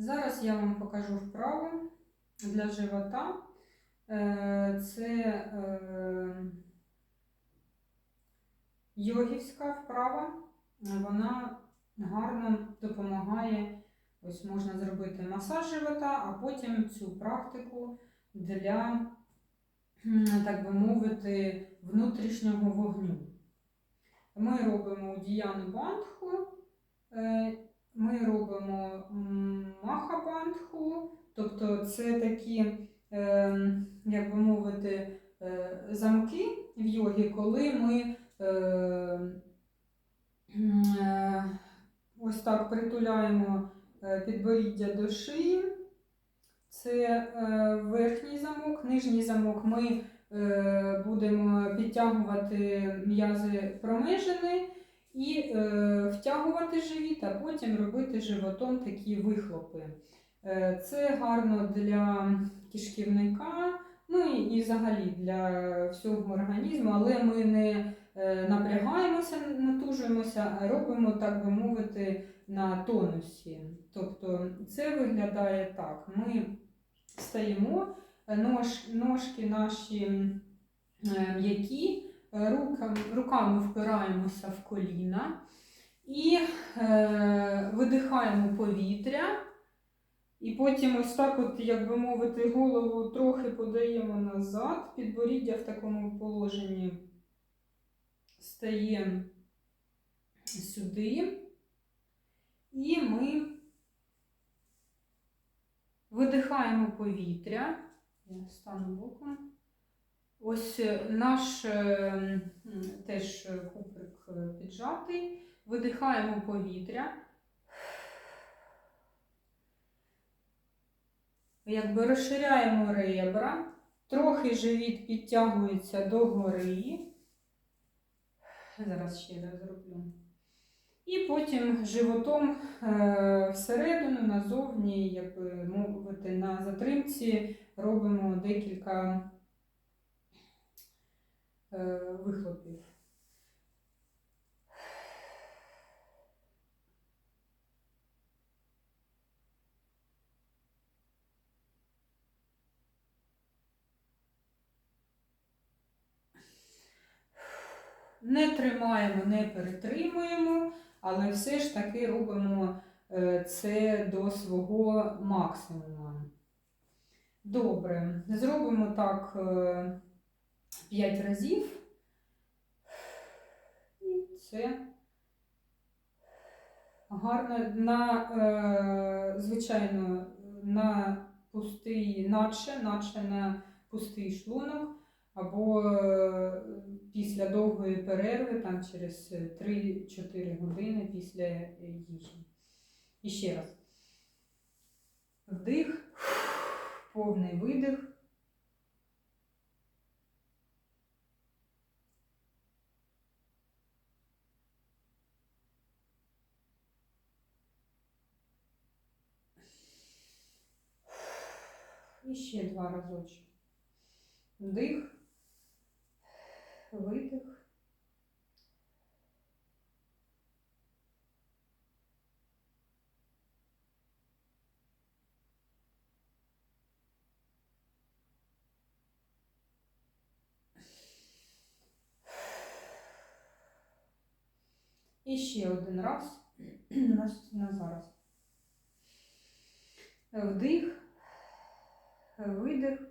Зараз я вам покажу вправу для живота. Е, Це е, йогівська вправа. Вона гарно допомагає. Ось можна зробити масаж живота, а потім цю практику для, так би мовити, внутрішнього вогню. Ми робимо діяну бандху, е, ми робимо м, махабандху, тобто це такі, е, як би мовити, е, замки в йогі, коли ми е, е, ось так притуляємо е, підборіддя до шиї. Це верхній замок, нижній замок ми будемо підтягувати м'язи промежини і е, втягувати живіт, а потім робити животом такі вихлопи. Е, це гарно для кишківника, ну і, і взагалі для всього організму, але ми не е, напрягаємося, натужуємося, а робимо, так би мовити, на тонусі. Тобто це виглядає так. Ми стаємо, е, нож, ножки наші е, м'які, руками, руками впираємося в коліна і е, видихаємо повітря. І потім ось так, от, як би мовити, голову трохи подаємо назад, підборіддя в такому положенні стає сюди. І ми видихаємо повітря. Я стану боком. Ось е, наш е, теж куприк е, піджатий. Видихаємо повітря. Якби розширяємо ребра, трохи живіт підтягується догори. Зараз ще раз зроблю. І потім животом всередину, назовні, як би мовити, на затримці робимо декілька вихлопів. Не тримаємо, не перетримуємо, але все ж таки робимо е, це до свого максимуму. Добре, зробимо так 5 разів. І це гарно на, е, звичайно, на пустий, наче, наче на пустий шлунок, або е, після довгої перерви, там через 3-4 години після їжі. І ще раз. Вдих, повний видих. І ще два разочки. Вдих, видих. І ще один раз на зараз. Вдих, видих.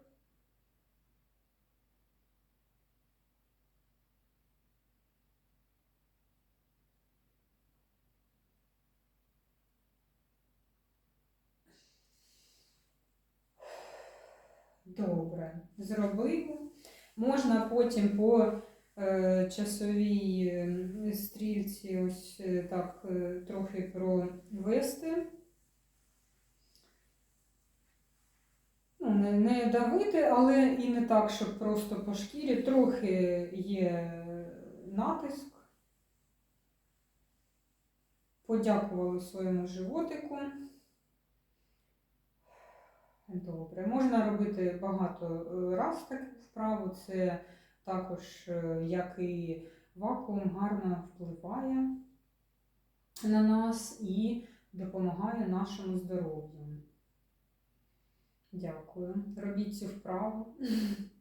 Добре, зробили. Можна потім по е, часовій е, стрільці ось е, так е, трохи провести. Не, не давити, але і не так, щоб просто по шкірі. Трохи є натиск. Подякували своєму животику. Добре, можна робити багато е, раз таку вправу. Це також, е, як і вакуум, гарно впливає на нас і допомагає нашому здоров'ю. Дякую. Робіть цю вправу.